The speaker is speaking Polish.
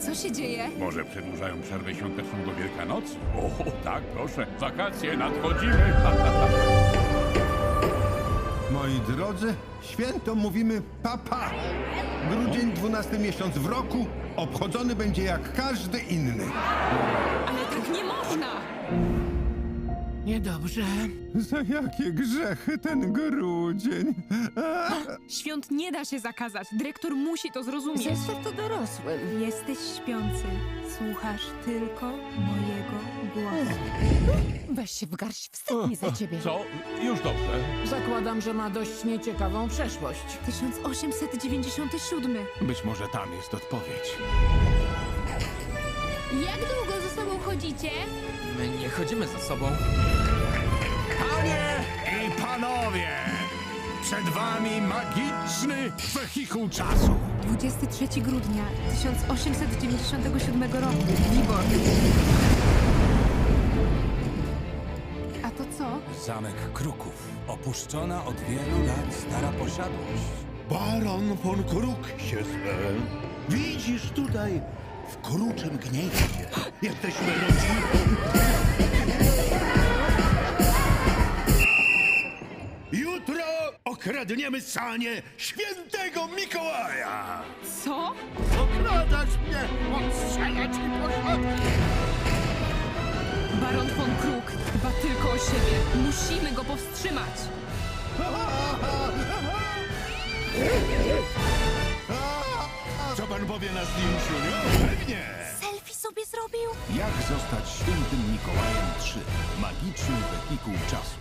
Co się dzieje? Może przedłużają przerwę świąteczną do Wielkanocy? O, tak, proszę. Wakacje nadchodzimy. Moi drodzy, święto mówimy papa. Grudzień, 12 miesiąc w roku, obchodzony będzie jak każdy inny. Ale! Niedobrze. Za jakie grzechy ten grudzień? A, Świąt nie da się zakazać. Dyrektor musi to zrozumieć. Zestaw to dorosłym. Jesteś śpiący. Słuchasz tylko mojego głosu. Weź się w garść, wstyd mi za ciebie. Co? Już dobrze. Zakładam, że ma dość nieciekawą przeszłość. 1897. Być może tam jest odpowiedź. Jak długo chodzicie? My nie chodzimy za sobą. Panie i panowie! Przed wami magiczny wehikuł czasu. 23 grudnia 1897 roku. Wibor. A to co? Zamek Kruków. Opuszczona od wielu lat stara posiadłość. Baron von Krukszesbe. Widzisz tutaj, w kruczym gnieździe. Jesteśmy rodziną. Jutro okradniemy sanie świętego Mikołaja. Co? Okradasz mnie, odstrzelać i. Baron von Kruk dba tylko o siebie. Musimy go powstrzymać. Powie na zdjęciu, nie? Pewnie. Selfie sobie zrobił? Jak zostać świętym Mikołajem 3? Magiczny wehikuł czasu.